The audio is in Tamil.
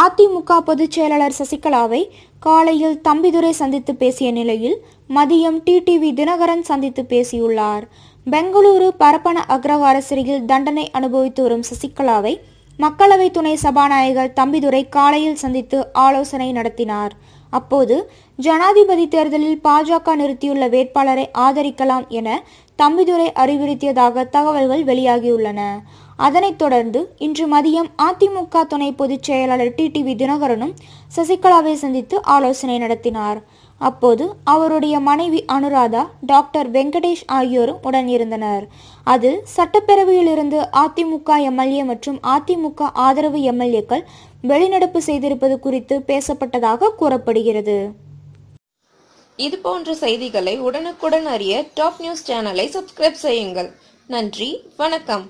அதிமுக பொதுச் செயலாளர் சசிகலாவை காலையில் தம்பிதுரை சந்தித்து பேசிய நிலையில் மதியம் டிடிவி தினகரன் சந்தித்து பேசியுள்ளார். பெங்களூரு பரப்பன அக்ரவார சிறையில் தண்டனை அனுபவித்து வரும் சசிகலாவை மக்களவை துணை சபாநாயகர் தம்பிதுரை காலையில் சந்தித்து ஆலோசனை நடத்தினார். அப்போது ஜனாதிபதி தேர்தலில் பாஜக நிறுத்தியுள்ள வேட்பாளரை ஆதரிக்கலாம் என தம்பிதுரை அறிவுறுத்தியதாக தகவல்கள் வெளியாகியுள்ளன. அதனைத் தொடர்ந்து இன்று மதியம் அதிமுக துணை பொதுச் செயலாளர் டிடிவி தினகரனும் சசிகலாவை சந்தித்து ஆலோசனை நடத்தினார். அப்போது அவருடைய மனைவி அனுராதா டாக்டர் வெங்கடேஷ் ஆகியோரும் உடன் இருந்தனர் அதில் சட்டப்பேரவையிலிருந்து அதிமுக எம்எல்ஏ மற்றும் அதிமுக ஆதரவு எம்எல்ஏக்கள் வெளிநடப்பு செய்திருப்பது குறித்து பேசப்பட்டதாக கூறப்படுகிறது. இது போன்ற செய்திகளை உடனுக்குடன் அறிய டாப் நியூஸ் சேனலை சப்ஸ்கிரைப் செய்யுங்கள். நன்றி. வணக்கம்.